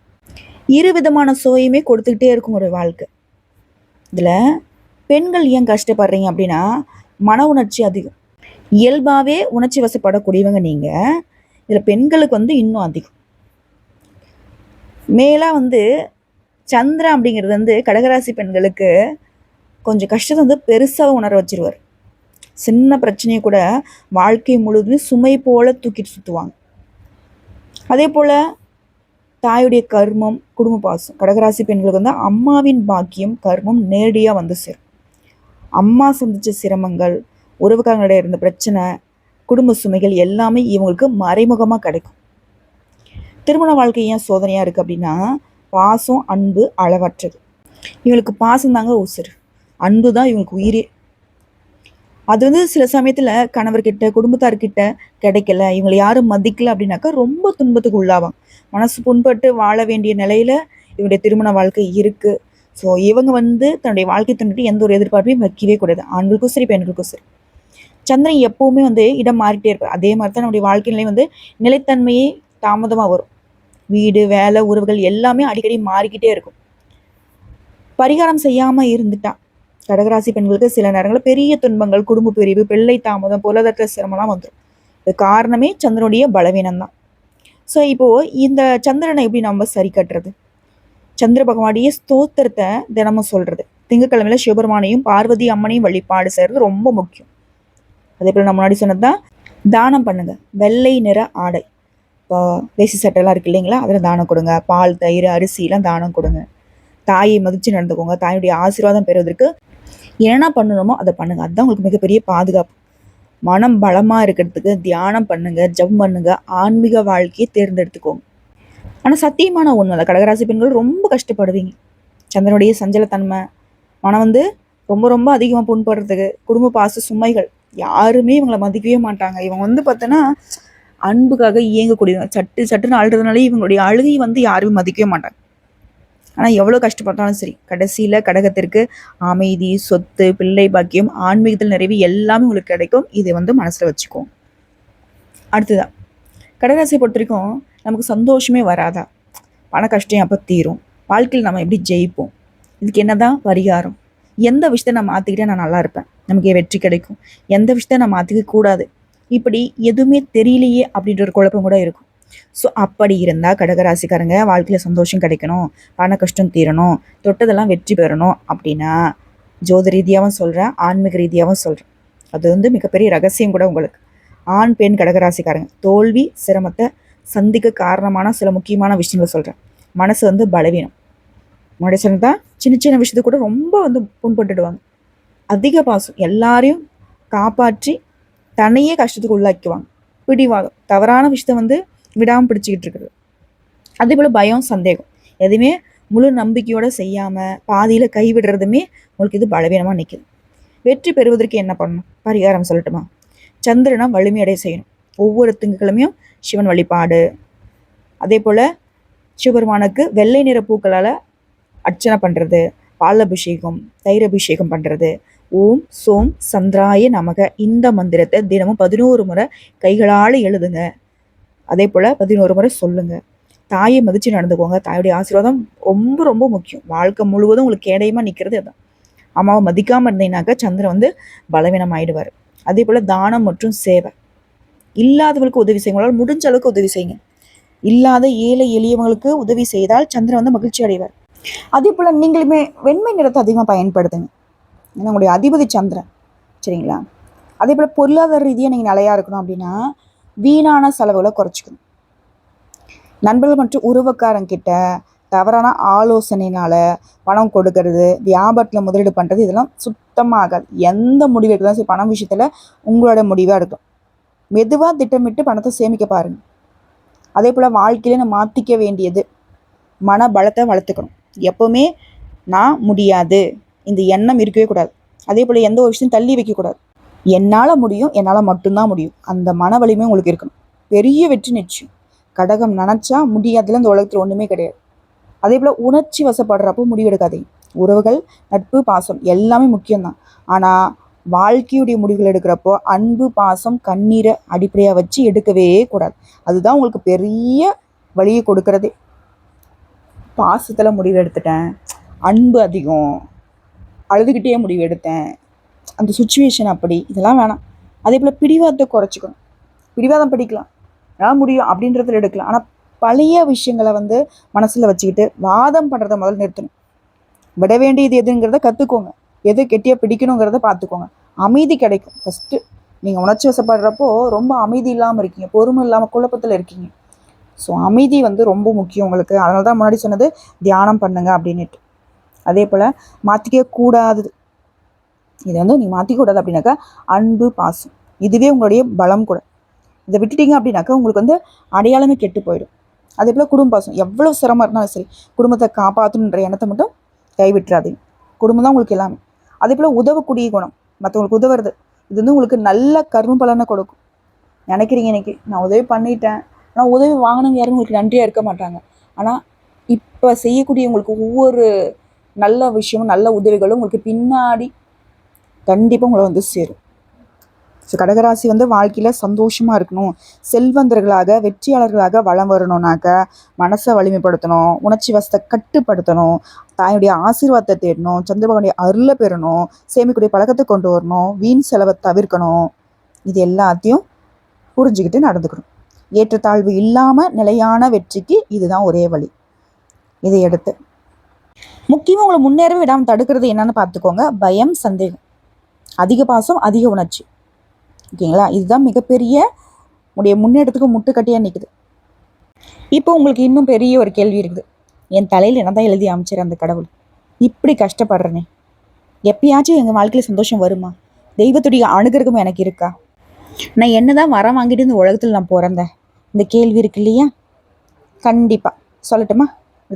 இரு விதமான சுவையுமே கொடுத்துக்கிட்டே இருக்கும் ஒரு வாழ்க்கை. இதில் பெண்கள் ஏன் கஷ்டப்படுறீங்க அப்படின்னா மன உணர்ச்சி அதிகம். இயல்பாகவே உணர்ச்சி வசப்படக்கூடியவங்க நீங்கள் இதில் பெண்களுக்கு வந்து இன்னும் அதிகம். மேலாக வந்து சந்திரா அப்படிங்கிறது வந்து கடகராசி பெண்களுக்கு கொஞ்சம் கஷ்டத்தை வந்து பெருசாக உணர வச்சிருவார். சின்ன பிரச்சனையை கூட வாழ்க்கை முழுவதும் சுமை போல தூக்கிட்டு சுற்றுவாங்க அதே போல் தாயுடைய கர்மம் குடும்ப பாசம் கடகராசி பெண்களுக்கு வந்து அம்மாவின் பாக்கியம் கர்மம் நேரடியாக வந்து சேரும். அம்மா சந்தித்த சிரமங்கள் உறவுக்காரங்களிடையே இருந்த பிரச்சனை குடும்ப சுமைகள் எல்லாமே இவங்களுக்கு மறைமுகமாக கிடைக்கும். திருமண வாழ்க்கை ஏன் சோதனையாக இருக்குது அப்படின்னா பாசம் அன்பு அளவற்றது. இவங்களுக்கு பாசம் தாங்க உசுறு. அன்பு தான் இவங்களுக்கு உயிரே. அது வந்து சில சமயத்தில் கணவர்கிட்ட குடும்பத்தார்கிட்ட கிடைக்கல. இவங்களை யாரும் மதிக்கல அப்படின்னாக்கா ரொம்ப துன்பத்துக்கு உள்ளாவாங்க. மனசு புண்பட்டு வாழ வேண்டிய நிலையில் இவங்களுடைய திருமண வாழ்க்கை இருக்குது ஸோ இவங்க வந்து தன்னுடைய வாழ்க்கை தன்னுடைய எந்த ஒரு எதிர்பார்ப்பையும் வைக்கவே கூடாது. ஆண்களுக்கும் சரி பெண்களுக்கும் சரி சந்திரன் எப்போவுமே வந்து இடம் மாறிட்டே இருப்பார். அதே மாதிரி தான் நம்முடைய வாழ்க்கையிலே வந்து நிலைத்தன்மையே தாமதமாக வரும். வீடு வேலை உறவுகள் எல்லாமே அடிக்கடி மாறிக்கிட்டே இருக்கும். பரிகாரம் செய்யாமல் இருந்துட்டான். கடகராசி பெண்களுக்கு சில நேரங்களில் பெரிய துன்பங்கள் குடும்ப பிரிவு பிள்ளை தாமதம் பொருளாதார சிரமம்லாம் வந்துடும். இது காரணமே சந்திரனுடைய பலவீனம் தான் ஸோ இப்போது இந்த சந்திரனை எப்படி நம்ம சரி கட்டுறது? சந்திர பகவானுடைய ஸ்தோத்திரத்தை தினமும் சொல்கிறது திங்கக்கிழமையில சிவபெருமானையும் பார்வதி அம்மனையும் வழிபாடு செய்கிறது ரொம்ப முக்கியம். அதே போல் நான் முன்னாடி சொன்னது தான் தானம் பண்ணுங்க. வெள்ளை நிற ஆடை. இப்போ வேசி சட்டைலாம் இருக்கு இல்லைங்களா? அதில் தானம் கொடுங்க. பால் தயிர் அரிசிலாம் தானம் கொடுங்க. தாயை மதித்து நடந்துக்கோங்க. தாயுடைய ஆசீர்வாதம் பெறுவதற்கு என்ன பண்ணணுமோ அதை பண்ணுங்க. அதுதான் உங்களுக்கு மிகப்பெரிய பாதுகாப்பு. மனம் பலமாக இருக்கிறதுக்கு தியானம் பண்ணுங்க ஜம் பண்ணுங்க ஆன்மீக வாழ்க்கையை தேர்ந்தெடுத்துக்கோங்க. ஆனால் சத்தியமான உண்மை தான் கடகராசி பெண்கள் ரொம்ப கஷ்டப்படுவீங்க. சந்திரனுடைய சஞ்சலத்தன்மை. மனம் வந்து ரொம்ப ரொம்ப அதிகமாக புண்படுறதுக்கு குடும்ப பாச சுமைகள் யாருமே இவங்களை மதிக்கவே மாட்டாங்க. இவங்க வந்து பார்த்தோன்னா அன்புக்காக இயங்கக்கூடியவங்க சட்டு சட்டுன்னு அழுறதுனாலே இவங்களுடைய அழுகை வந்து யாருமே மதிக்கவே மாட்டாங்க. ஆனால் எவ்வளோ கஷ்டப்பட்டாலும் சரி கடைசியில் கடகத்திற்கு அமைதி சொத்து பிள்ளை பாக்கியம் ஆன்மீகத்தில் நிறைவு எல்லாமே உங்களுக்கு கிடைக்கும். இதை வந்து மனசில் வச்சுக்கோம் அடுத்ததான் கடகராசியை பொறுத்த வரைக்கும் நமக்கு சந்தோஷமே வராதா? பண கஷ்டம் அப்போ தீரும். வாழ்க்கையில் நம்ம எப்படி ஜெயிப்போம்? இதுக்கு என்ன தான் பரிகாரம்? எந்த விஷயத்த நான் மாற்றிக்கிட்டே நான் நல்லா இருப்பேன். நமக்கு வெற்றி கிடைக்கும். எந்த விஷயத்த நான் மாற்றிக்க கூடாது. இப்படி எதுவுமே தெரியலையே அப்படின்ற ஒரு குழப்பம் கூட இருக்கும். ஸோ அப்படி இருந்தால் கடகராசிக்காரங்க வாழ்க்கையில் சந்தோஷம் கிடைக்கணும். பண கஷ்டம் தீரணும். தொட்டதெல்லாம் வெற்றி பெறணும் அப்படின்னா ஜோதி ரீதியாகவும் சொல்கிறேன் ஆன்மீக ரீதியாகவும் சொல்கிறேன் அது வந்து மிகப்பெரிய ரகசியம் கூட உங்களுக்கு. ஆண் பெண் கடகராசிக்காரங்க. தோல்வி சிரமத்தை சந்திக்க காரணமான சில முக்கியமான விஷயங்களை சொல்கிறேன் மனசு வந்து பலவீனம். முன்னாடி சொன்னதான் சின்ன சின்ன விஷயத்தை கூட ரொம்ப வந்து புண்பட்டுடுவாங்க. அதிக பாசம் எல்லாரையும் காப்பாற்றி தன்னையே கஷ்டத்துக்கு உள்ளாக்குவாங்க பிடிவாதம் தவறான விஷயத்த வந்து விடாமல் பிடிச்சிக்கிட்டு இருக்கிறது. அதே போல் பயம் சந்தேகம் எதுவுமே முழு நம்பிக்கையோடு செய்யாமல் பாதியில் கைவிடுறதுமே உங்களுக்கு இது பலவீனமாக நிற்கிது வெற்றி பெறுவதற்கு என்ன பண்ணணும்? பரிகாரம் சொல்லட்டுமா? சந்திரனை வலிமையடைய செய்யணும். ஒவ்வொரு திங்கக்கிழமையும் சிவன் வழிபாடு. அதே போல் சிவபெருமானுக்கு வெள்ளை நிற பூக்களால் அர்ச்சனை பண்ணுறது பால் அபிஷேகம் தயிர் அபிஷேகம் பண்ணுறது ஓம் சோம் சந்திராய நமக. இந்த மந்திரத்தை தினமும் பதினோரு முறை கைகளால் எழுதுங்க. அதே போல் பதினோரு முறை சொல்லுங்கள் தாயை மதித்து நடந்துக்கோங்க. தாயுடைய ஆசீர்வாதம் ரொம்ப ரொம்ப முக்கியம். வாழ்க்கை முழுவதும் உங்களுக்கு கேடயமாக நிற்கிறது அதுதான் அம்மாவை மதிக்காமல் இருந்தீங்கன்னாக்கா சந்திரன் வந்து பலவீனம் ஆயிடுவார் அதே போல் தானம் மற்றும் சேவை. இல்லாதவர்களுக்கு உதவி செய்யுங்க. முடிஞ்ச அளவுக்கு உதவி செய்யுங்க. இல்லாத ஏழை எளியவங்களுக்கு உதவி செய்தால் சந்திரன் வந்து மகிழ்ச்சி அடைவார். அதே போல் நீங்களுமே வெண்மை நிறத்தை அதிகமாக பயன்படுத்துங்க. ஏன்னா உங்களுடைய அதிபதி சந்திரன் சரிங்களா? அதே போல் பொருளாதார ரீதியாக நீங்கள் நிலையாக இருக்கணும் அப்படின்னா வீணான செலவுகளை குறைச்சிக்கணும். நண்பர்கள் மற்றும் உறவுக்காரங்கிட்ட தவறான ஆலோசனைனால் பணம் கொடுக்கறது வியாபாரத்தில் முதலீடு பண்ணுறது இதெல்லாம் சுத்தமாக எந்த முடிவு எடுக்கலாம் சரி பணம் விஷயத்தில் உங்களோட முடிவாக இருக்கும் மெதுவாக திட்டமிட்டு பணத்தை சேமிக்க பாருங்கள் அதே போல் வாழ்க்கையில நான் மாற்றிக்க வேண்டியது மன பலத்தை வளர்த்துக்கணும். எப்போவுமே நான் முடியாது. இந்த எண்ணம் இருக்கவே கூடாது. அதே போல் எந்த ஒரு விஷயம் தள்ளி வைக்கக்கூடாது என்னால் முடியும் என்னால் மட்டும்தான் முடியும். அந்த மன வலிமை உங்களுக்கு இருக்கணும். பெரிய வெற்றி நிச்சயம். கடகம் நினச்சா முடியாதுல இந்த உலகத்தில் ஒன்றுமே கிடையாது. அதே போல் உணர்ச்சி வசப்படுறப்போ முடிவெடுக்காதீங்க உறவுகள் நட்பு பாசம் எல்லாமே முக்கியம்தான். ஆனால் வாழ்க்கையுடைய முடிவுகள் எடுக்கிறப்போ அன்பு பாசம் கண்ணீரை அடிப்படையாக வச்சு எடுக்கவே கூடாது. அதுதான் உங்களுக்கு பெரிய வழியை கொடுக்கறதே. பாசத்தில் முடிவு எடுத்துட்டேன். அன்பு அதிகம். அழுதுகிட்டே முடிவு எடுத்தேன். அந்த சுச்சுவேஷன் அப்படி இதெல்லாம் வேணாம். அதே போல் பிடிவாதத்தை குறைச்சிக்கணும். பிடிவாதம் படிக்கலாம். என்னால் முடியும் அப்படின்றதில் எடுக்கலாம். ஆனால் பழைய விஷயங்களை வந்து மனசில் வச்சுக்கிட்டு வாதம் பண்ணுறத முதல்ல நிறுத்தணும். விட வேண்டியது எதுங்கிறத கற்றுக்கோங்க எது கெட்டியாக பிடிக்கணுங்கிறத பார்த்துக்கோங்க. அமைதி கிடைக்கும். ஃபஸ்ட்டு நீங்கள் உணர்ச்சி வசப்படுறப்போ ரொம்ப அமைதி இல்லாமல் இருக்கீங்க. பொறுமை இல்லாமல் குழப்பத்தில் இருக்கீங்க. ஸோ அமைதி வந்து ரொம்ப முக்கியம் உங்களுக்கு. அதனால தான் முன்னாடி சொன்னது தியானம் பண்ணுங்க அப்படின்ட்டு அதே போல் மாற்றிக்க கூடாது. இதை வந்து நீங்கள் மாற்றிக்கூடாது அப்படின்னாக்கா அன்பு பாசம். இதுவே உங்களுடைய பலம் கூட. இதை விட்டுட்டீங்க அப்படின்னாக்கா உங்களுக்கு வந்து அடையாளமே கெட்டு போயிடும். அதே போல் குடும்ப பாசம். எவ்வளோ சிரமம் இருந்தாலும் சரி குடும்பத்தை காப்பாற்றணுன்ற எண்ணத்தை மட்டும் கைவிட்டுறாதீங்க. குடும்பம் தான் உங்களுக்கு எல்லாமே. அதே போல் உதவக்கூடிய குணம். மற்றவங்களுக்கு உதவுறது. இது வந்து உங்களுக்கு நல்ல கரும்பலனை பலனை கொடுக்கும். நினைக்கிறீங்க இன்னைக்கு நான் உதவி பண்ணிட்டேன். ஆனால் உதவி வாங்கினவங்க யாரும் உங்களுக்கு நன்றியாக இருக்க மாட்டாங்க. ஆனால் இப்போ செய்யக்கூடிய உங்களுக்கு ஒவ்வொரு நல்ல விஷயமும் நல்ல உதவிகளும் உங்களுக்கு பின்னாடி கண்டிப்பாக உங்களை வந்து சேரும். ஸோ கடகராசி வந்து வாழ்க்கையில் சந்தோஷமாக இருக்கணும். செல்வந்தர்களாக வெற்றியாளர்களாக வளம் வரணும்னாக்க மனசை வலிமைப்படுத்தணும் உணர்ச்சி வசத்தை கட்டுப்படுத்தணும் தாயுடைய ஆசீர்வாதத்தை தேடணும் சந்திரபகனுடைய அருளை பெறணும் சேமிக்கூடிய பழக்கத்தை கொண்டு வரணும் வீண் செலவை தவிர்க்கணும். இது எல்லாத்தையும் புரிஞ்சுக்கிட்டு நடந்துக்கணும். ஏற்றத்தாழ்வு இல்லாமல் நிலையான வெற்றிக்கு இதுதான் ஒரே வழி. இதை எடுத்து முக்கியமாக உங்களை முன்னேறவே விடாமல் தடுக்கிறது என்னன்னு பார்த்துக்கோங்க. பயம் சந்தேகம். அதிக பாசம் அதிக உணர்ச்சி. ஓகேங்களா? இதுதான் மிகப்பெரிய உடைய முன்னேற்றத்துக்கு முட்டுக்கட்டியாக நிற்குது இப்போ உங்களுக்கு இன்னும் பெரிய ஒரு கேள்வி இருக்குது. என் தலையில் என்ன தான் எழுதி அமைச்சார் அந்த கடவுள்? இப்படி கஷ்டப்படுறேனே. எப்பயாச்சும் எங்கள் வாழ்க்கையில் சந்தோஷம் வருமா? தெய்வத்துடைய அணுகிறதும் எனக்கு இருக்கா? நான் என்ன தான் வரம் வாங்கிட்டு இந்த உலகத்தில் நான் பிறந்தேன். இந்த கேள்வி இருக்கு இல்லையா? கண்டிப்பாக சொல்லட்டுமா?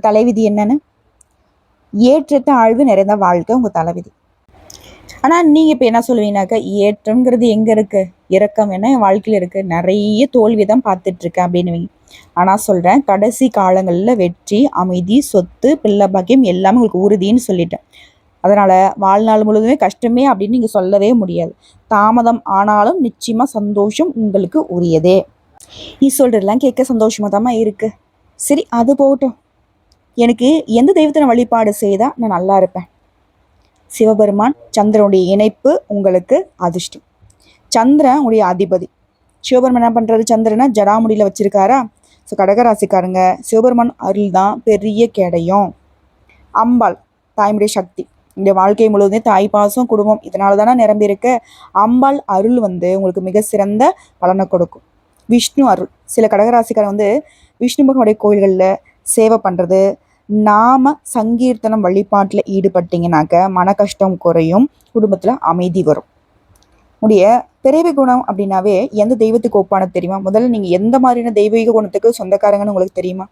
தலைவிதி என்னன்னு? ஏற்றத்தை ஆழ்வு நிறைந்த வாழ்க்கை உங்கள் தலைவிதி. ஆனால் நீங்கள் இப்போ என்ன சொல்லுவீங்கனாக்கா ஏற்றம்ங்கிறது எங்கே இருக்குது இறக்கம் என்ன? என் வாழ்க்கையில் இருக்குது நிறைய தோல்வி தான் பார்த்துட்ருக்கேன் அப்படின்னுவீங்க. ஆனால் சொல்கிறேன் கடைசி காலங்களில் வெற்றி அமைதி சொத்து பிள்ளை பாக்கியம் எல்லாமே உங்களுக்கு உறுதின்னு சொல்லிட்டேன். அதனால் வாழ்நாள் முழுவதுமே கஷ்டமே அப்படின்னு நீங்கள் சொல்லவே முடியாது. தாமதம் ஆனாலும் நிச்சயமாக சந்தோஷம் உங்களுக்கு உரியதே. நீ சொல்கிறதெல்லாம் கேட்க சந்தோஷமாக தாம்மா இருக்குது சரி அது போகட்டும். எனக்கு எந்த தெய்வத்தின வழிபாடு செய்தால் நான் நல்லா இருப்பேன். சிவபெருமான் சந்திரனுடைய இணைப்பு உங்களுக்கு அதிர்ஷ்டம். சந்திரன் உடைய அதிபதி. சிவபெருமான் என்ன பண்ணுறாரு சந்திரனை ஜடாமுடியில் வச்சுருக்காரா? ஸோ கடகராசிக்காரங்க சிவபெருமான் அருள் தான் பெரிய கிடையும். அம்பாள் தாய்முடைய சக்தி. இந்த வாழ்க்கை முழுவதும் தாய் பாசம் குடும்பம் இதனால தானே நிரம்பியிருக்க. அம்பாள் அருள் வந்து உங்களுக்கு மிக சிறந்த பலனை கொடுக்கும். விஷ்ணு அருள் சில கடகராசிக்காரர் வந்து விஷ்ணு பகவானுடைய கோயில்களில் சேவை பண்ணுறது நாம சங்கீர்த்தனம் வழிபாட்டில் ஈடுபட்டீங்கன்னாக்க மன கஷ்டம் குறையும் குடும்பத்தில் அமைதி வரும். உடைய பிறவி குணம் அப்படின்னாவே எந்த தெய்வத்துக்கு ஒப்பானது தெரியுமா? முதல்ல நீங்கள் எந்த மாதிரியான தெய்வீக குணத்துக்கு சொந்தக்காரங்கன்னு உங்களுக்கு தெரியுமா?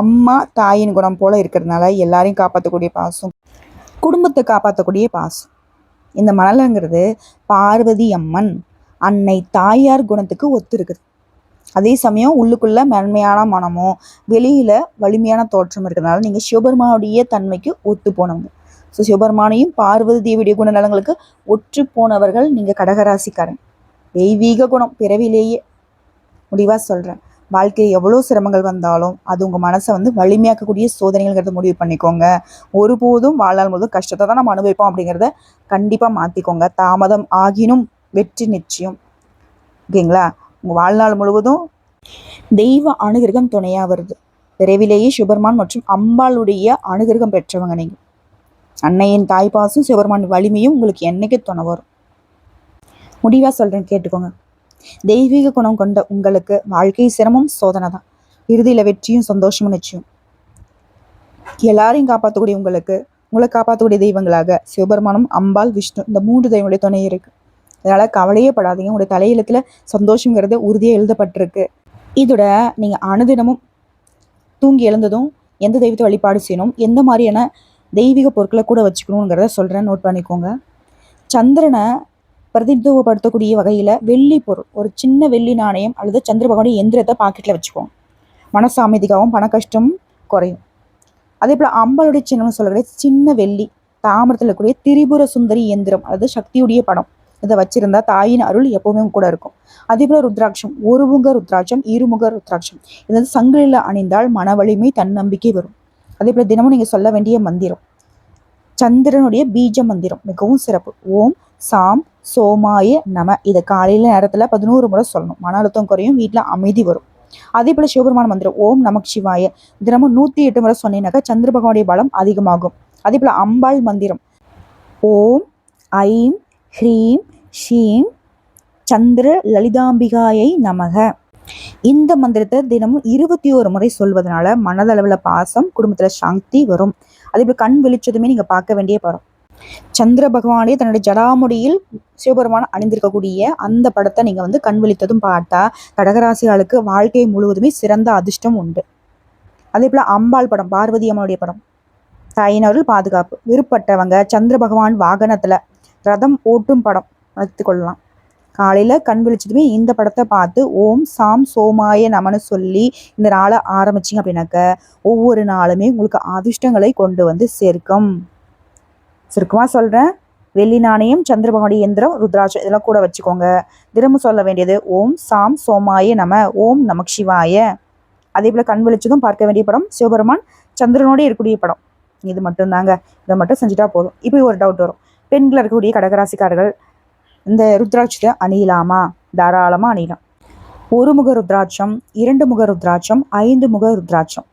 அம்மா தாயின் குணம் போல இருக்கிறதுனால எல்லாரையும் காப்பாற்றக்கூடிய பாசம் குடும்பத்தை காப்பாற்றக்கூடிய பாசம். இந்த மணலங்கிறது பார்வதி அம்மன் அன்னை தாயார் குணத்துக்கு ஒத்து இருக்குது அதே சமயம் உள்ளுக்குள்ள மென்மையான மனமும் வெளியில வலிமையான தோற்றம் இருக்கிறதுனால நீங்க சிவபெருமானுடைய தன்மைக்கு ஒத்து போனவங்க. ஸோ சிவபெருமானையும் பார்வதி தேவியுடைய குணநலங்களுக்கு ஒற்று போனவர்கள் நீங்க கடகராசிக்காரன் தெய்வீக குணம் பிறவிலேயே. முடிவா சொல்றேன். வாழ்க்கையில் எவ்வளோ சிரமங்கள் வந்தாலும் அது உங்கள் மனசை வந்து வலிமையாக்கக்கூடிய சோதனைகள்ங்கிறத முடிவு பண்ணிக்கோங்க. ஒருபோதும் வாழ்நாள் முழுவதும் கஷ்டத்தை தான் நம்ம அனுபவிப்போம் அப்படிங்கிறத கண்டிப்பாக மாற்றிக்கோங்க தாமதம் ஆகினும் வெற்றி நிச்சயம். ஓகேங்களா? உங்கள் வாழ்நாள் முழுவதும் தெய்வ அனுகிரகம் துணையாக வருது. விரைவிலேயே சிவபெருமான் மற்றும் அம்பாளுடைய அனுகிரகம் பெற்றவங்க நீங்கள் அன்னையின் தாய்ப்பாசும் சுபர்மான் வலிமையும் உங்களுக்கு என்னைக்கு துணை வரும்? முடிவாக சொல்கிறேன் கேட்டுக்கோங்க. தெய்வீக குணம் கொண்ட உங்களுக்கு வாழ்க்கை சிரமம் சோதனை தான். இறுதியில் வெற்றியும் சந்தோஷமும் நிச்சயம். எல்லாரையும் காப்பாற்றக்கூடிய உங்களுக்கு உங்களை காப்பாற்றக்கூடிய தெய்வங்களாக சிவபெருமானும் அம்பாள் விஷ்ணு இந்த மூன்று தெய்வங்களுடைய துணை இருக்குது அதனால் கவலையே படாதீங்க. உங்களுடைய தலையெழுத்தில் சந்தோஷங்கிறது உறுதியாக எழுதப்பட்டிருக்கு. இதோட நீங்கள் அனுதினமும் தூங்கி எழுந்ததும் எந்த தெய்வத்தை வழிபாடு செய்யணும் எந்த மாதிரியான தெய்வீக பொருட்களை கூட வச்சுக்கணுங்கிறத சொல்கிறேன் நோட் பண்ணிக்கோங்க. சந்திரனை பிரதிநிதித்துவப்படுத்தக்கூடிய வகையில் வெள்ளி பொருள் ஒரு சின்ன வெள்ளி நாணயம் அல்லது சந்திர பகவானுடைய எந்திரத்தை பாக்கெட்டில் வச்சுக்கோங்க மனசு அமைதிக்காகவும் பண கஷ்டம் குறையும். அதே போல் அம்பாளுடைய சின்னம்னு சொல்லக்கூடிய சின்ன வெள்ளி தாமிரத்தில் இருக்கக்கூடிய திரிபுர சுந்தரி எந்திரம் அதாவது சக்தியுடைய படம். இதை வச்சிருந்தா தாயின் அருள் எப்பவுமே கூட இருக்கும். அதே போல ருத்ராட்சம் ஒருமுக ருத்ராட்சம் இருமுக ருத்ராட்சம். இது வந்து சங்கிலியில் அணிந்தால் மன வலிமை தன்னம்பிக்கை வரும். அதே போல தினமும் நீங்க சொல்ல வேண்டிய மந்திரம். சந்திரனுடைய பீஜ மந்திரம் மிகவும் சிறப்பு. ஓம் சாம் சோமாய நம. இதை காலையில நேரத்துல பதினோரு முறை சொல்லணும். மன அழுத்தம் குறையும் வீட்டுல அமைதி வரும். அதே போல சிவபெருமான மந்திரம் ஓம் நமக் சிவாய. தினமும் நூத்தி எட்டு முறை சொன்னீங்கன்னாக்கா சந்திர பகவானுடைய பலம் அதிகமாகும். அதே போல அம்பாள் மந்திரம் ஓம் ஐம் ஹ்ரீம் ஷீம் சந்திர லலிதாம்பிகாயை நமக. இந்த மந்திரத்தை தினமும் இருபத்தி ஒரு முறை சொல்வதனால மனதளவில் பாசம் குடும்பத்தில் சாந்தி வரும். அதே போல் கண் வெளிச்சதுமே நீங்கள் பார்க்க வேண்டிய படம். சந்திர பகவானே தன்னுடைய ஜடாமுடியில் சிவபெருமான் அணிந்திருக்கக்கூடிய அந்த படத்தை நீங்கள் வந்து கண் விழித்ததும் பார்த்தா கடகராசிகளுக்கு வாழ்க்கை முழுவதுமே சிறந்த அதிர்ஷ்டம் உண்டு. அதே போல் அம்பாள் படம் பார்வதி அம்மனுடைய படம். தாயினர்கள் பாதுகாப்பு. விருப்பட்டவங்க சந்திர பகவான் வாகனத்தில் ரதம் ஓட்டும் படம். கொள்ளலாம் காலையில் கண் விழிச்சதுமே இந்த படத்தை பார்த்து ஓம் சாம் சோமாய நமன்னு சொல்லி இந்த நாளை ஆரம்பிச்சிங்க அப்படின்னாக்க ஒவ்வொரு நாளுமே உங்களுக்கு அதிர்ஷ்டங்களை கொண்டு வந்து சேர்க்கும். சுருக்கமாக சொல்கிறேன் வெள்ளி நாணயம் சந்திரபகவானுடைய இயந்திரம் ருத்ராட்சம் இதெல்லாம் கூட வச்சுக்கோங்க. திரும்ப சொல்ல வேண்டியது ஓம் சாம் சோமாய நம ஓம் நமக் சிவாய. அதே போல் கண் விழிச்சதும் பார்க்க வேண்டிய படம் சிவபெருமான் சந்திரனோடு இருக்கக்கூடிய படம். இது மட்டும்தாங்க. இதை மட்டும் செஞ்சுட்டா போதும். இப்போ ஒரு டவுட் வரும். பெண்கள் இருக்கக்கூடிய கடகராசிக்காரர்கள் இந்த ருத்ராட்சத்தை அணியலாமா? தாராளமாக அணியலாம். ஒரு முக ருத்ராட்சம் இரண்டு முக ருத்ராட்சம் ஐந்து முக ருத்ராட்சம்.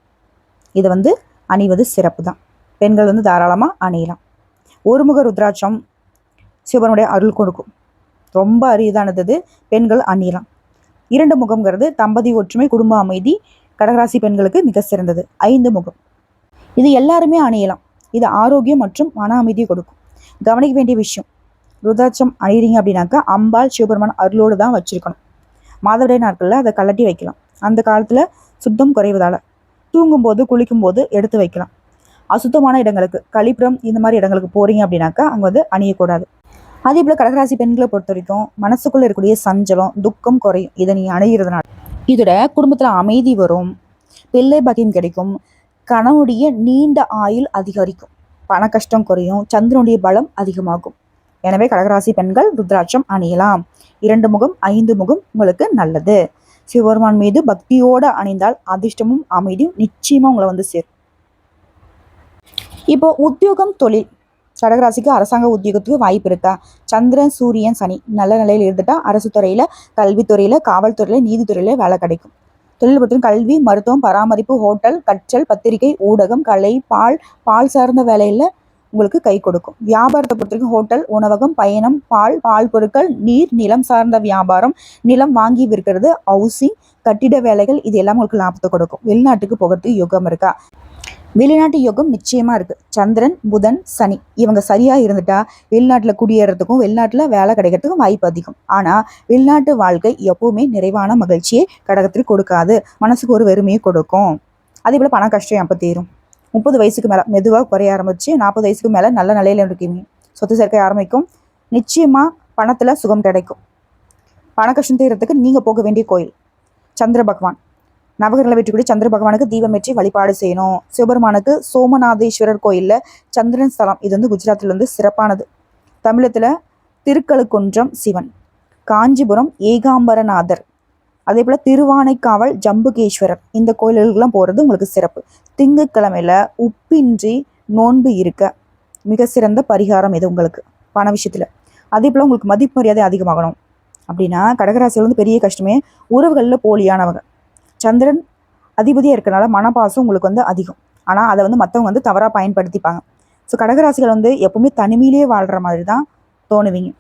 இது வந்து அணிவது சிறப்பு தான் பெண்கள் வந்து தாராளமாக அணியலாம். ஒரு முக ருத்ராட்சம் சிவனுடைய அருள் கொடுக்கும். ரொம்ப அரிதானது பெண்கள் அணியலாம். இரண்டு முகம்ங்கிறது தம்பதி ஒற்றுமை குடும்ப அமைதி கடகராசி பெண்களுக்கு மிக சிறந்தது. ஐந்து முகம். இது எல்லாருமே அணியலாம். இது ஆரோக்கியம் மற்றும் மன அமைதியை கொடுக்கும். கவனிக்க வேண்டிய விஷயம் ருதாட்சம் அணிகிறீங்க அப்படின்னாக்கா அம்பாள் சிவபெருமான் அருளோடு தான் வச்சுருக்கணும். மாதவிடை நாட்களில் அதை கலட்டி வைக்கலாம். அந்த காலத்தில் சுத்தம் குறைவதால். தூங்கும்போது குளிக்கும்போது எடுத்து வைக்கலாம். அசுத்தமான இடங்களுக்கு கழிப்புறம் இந்த மாதிரி இடங்களுக்கு போகிறீங்க அப்படின்னாக்கா அங்கே வந்து அணியக்கூடாது. அதே போல் கடகராசி பெண்களை பொறுத்த வரைக்கும் மனசுக்குள்ளே இருக்கக்கூடிய சஞ்சலம் துக்கம் குறையும். இதை நீ அணுகிறதுனால. இதோட குடும்பத்தில் அமைதி வரும். பிள்ளை பாக்கியம் கிடைக்கும். கணவனுடைய நீண்ட ஆயுள் அதிகரிக்கும். பண கஷ்டம் குறையும். சந்திரனுடைய பலம் அதிகமாகும். எனவே கடகராசி பெண்கள் ருத்ராட்சம் அணியலாம். இரண்டு முகம் ஐந்து முகம் உங்களுக்கு நல்லது. சிவபெருமான் மீது பக்தியோடு அணிந்தால் அதிர்ஷ்டமும் அமைதியும் நிச்சயமா உங்களை வந்து சேரும். இப்போ உத்தியோகம் தொழில். கடகராசிக்கு அரசாங்க உத்தியோகத்துக்கு வாய்ப்பு இருக்கா? சந்திரன் சூரியன் சனி நல்ல நிலையில் இருந்துட்டா அரசு துறையில கல்வித்துறையில காவல்துறையில நீதித்துறையில வேலை கிடைக்கும். தொழில் பொறுத்தவரை கல்வி மருத்துவம் பராமரிப்பு ஹோட்டல் கற்றல் பத்திரிகை ஊடகம் கலை பால் பால் சார்ந்த வேலையில் உங்களுக்கு கை கொடுக்கும். வியாபாரத்தை பொறுத்த வரைக்கும் ஹோட்டல் உணவகம் பயணம் பால் பால் பொருட்கள் நீர் நிலம் சார்ந்த வியாபாரம் நிலம் வாங்கி விற்கிறது ஹவுசிங் கட்டிட வேலைகள் இது எல்லாம் உங்களுக்கு லாபத்தை கொடுக்கும். வெளிநாட்டுக்கு போகிறதுக்கு யோகம் இருக்கா? வெளிநாட்டு யோகம் நிச்சயமா இருக்கு. சந்திரன் புதன் சனி. இவங்க சரியா இருந்துட்டா வெளிநாட்டுல குடியேறதுக்கும் வெளிநாட்டுல வேலை கிடைக்கிறதுக்கும் வாய்ப்பு அதிகம். ஆனா வெளிநாட்டு வாழ்க்கை எப்பவுமே நிறைவான மகிழ்ச்சியை கடகத்திற்கு கொடுக்காது. மனசுக்கு ஒரு வெறுமையை கொடுக்கும். அதே போல பண கஷ்டம் அப்போ தீரும். முப்பது வயசுக்கு மேலே மெதுவாக குறைய ஆரம்பிச்சு நாற்பது வயசுக்கு மேலே நல்ல நிலையில் இருக்கீங்க. சொத்து சேர்க்கை ஆரம்பிக்கும். நிச்சயமாக பணத்தில் சுகம் கிடைக்கும். பண கஷ்டம் தீரத்துக்கு நீங்கள் போக வேண்டிய கோயில். சந்திர பகவான். நவகிரகளை வெற்றிக்கூடிய சந்திர பகவானுக்கு தீபம் ஏற்றி வழிபாடு செய்யணும். சிவபெருமானுக்கு சோமநாதேஸ்வரர் கோயிலில் சந்திரன் ஸ்தலம். இது வந்து குஜராத்தில் வந்து சிறப்பானது. தமிழத்தில் திருக்கழுக்குன்றம் சிவன். காஞ்சிபுரம் ஏகாம்பரநாதர். அதே போல் திருவானைக்காவல் ஜம்புகேஸ்வரர். இந்த கோயில்களுக்கெல்லாம் போகிறது உங்களுக்கு சிறப்பு. திங்கக்கிழமையில உப்பின்றி நோன்பு இருக்க மிக சிறந்த பரிகாரம் இது உங்களுக்கு? பண விஷயத்தில். அதே போல் உங்களுக்கு மதிப்பு மரியாதை அதிகமாகணும். அப்படின்னா கடகராசியில் வந்து பெரிய கஷ்டமே உறவுகளில் போலியானவங்க. சந்திரன் அதிபதியாக இருக்கிறனால மனப்பாசம் உங்களுக்கு வந்து அதிகம். ஆனால் அதை வந்து மற்றவங்க வந்து தவறாக பயன்படுத்திப்பாங்க. ஸோ கடகராசிகள் வந்து எப்பவுமே தனிமையிலேயே வாழ்கிற மாதிரி தான் தோணுவீங்க.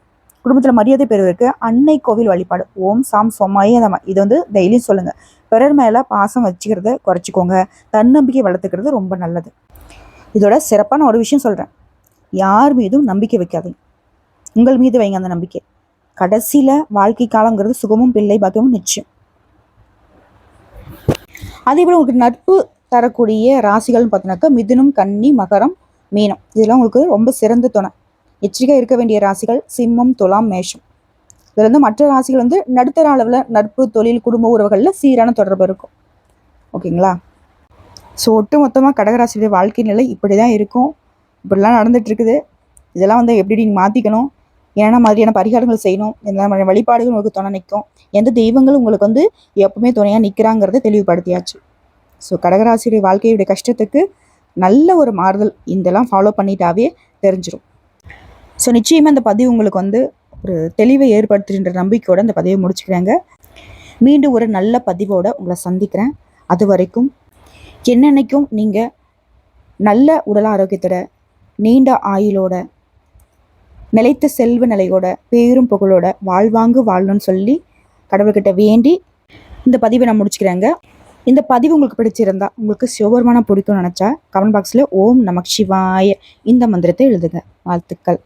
குடும்பத்தில் மரியாதை பெறுவதற்கு அன்னை கோவில் வழிபாடு. ஓம் சாம் சொம்மாயதமா இது வந்து டெய்லியும் சொல்லுங்கள் பிறர் மேலே பாசம் வச்சுக்கிறத குறைச்சிக்கோங்க. தன்னம்பிக்கை வளர்த்துக்கிறது ரொம்ப நல்லது. இதோட சிறப்பான ஒரு விஷயம் சொல்கிறேன் யார் மீதும் நம்பிக்கை வைக்காதீங்க. உங்கள் மீது வைங்க அந்த நம்பிக்கை. கடைசியில் வாழ்க்கை காலங்கிறது சுகமும் பிள்ளை பாக்கியமும் நிச்சயம். அதே போல் உங்களுக்கு நட்பு தரக்கூடிய ராசிகள்னு பார்த்தோன்னாக்கா மிதுனம் கன்னி மகரம் மீனம். இதெல்லாம் உங்களுக்கு ரொம்ப சிறந்த துணை. எச்சரிக்கை இருக்க வேண்டிய ராசிகள் சிம்மம் துலாம் மேஷம். இதில் வந்து மற்ற ராசிகள் வந்து நடுத்தர அளவில் நட்பு தொழில் குடும்ப உறவுகளில் சீரான தொடர்பு இருக்கும். ஓகேங்களா? ஸோ ஒட்டு மொத்தமாக கடகராசியுடைய வாழ்க்கை நிலை இப்படி தான் இருக்கும். இப்படிலாம் நடந்துட்டுருக்குது. இதெல்லாம் வந்து எப்படி நீங்கள் மாற்றிக்கணும் என்னென்ன மாதிரியான பரிகாரங்கள் செய்யணும்? என்ன மாதிரியான வழிபாடுகள் உங்களுக்கு துணை நிற்கும்? எந்த தெய்வங்கள் உங்களுக்கு வந்து எப்பவுமே துணையாக நிற்கிறாங்கிறத தெளிவுபடுத்தியாச்சு. ஸோ கடகராசியுடைய வாழ்க்கையுடைய கஷ்டத்துக்கு நல்ல ஒரு மாறுதல் இதெல்லாம் ஃபாலோ பண்ணிட்டாவே தெரிஞ்சிடும் ஸோ நிச்சயமாக இந்த பதிவு உங்களுக்கு வந்து ஒரு தெளிவை ஏற்படுத்துகின்ற நம்பிக்கையோடு அந்த பதிவை முடிச்சுக்கிறேங்க. மீண்டும் ஒரு நல்ல பதிவோடு உங்களை சந்திக்கிறேன். அது வரைக்கும் என்னென்னைக்கும் நீங்கள் நல்ல உடல் ஆரோக்கியத்தோட நீண்ட ஆயுளோட நிலைத்த செல்வ நிலையோட பேரும் புகழோட வாழ்வாங்கு வாழணும்னு சொல்லி கடவுள்கிட்ட வேண்டி இந்த பதிவை நான் முடிச்சுக்கிறேங்க. இந்த பதிவு உங்களுக்கு பிடிச்சிருந்தா உங்களுக்கு சிவபெருமானம் பிடிக்கும்னு நினச்சா கமெண்ட் பாக்ஸில் ஓம் நமக் சிவாய இந்த மந்திரத்தை எழுதுங்க. வாழ்த்துக்கள்.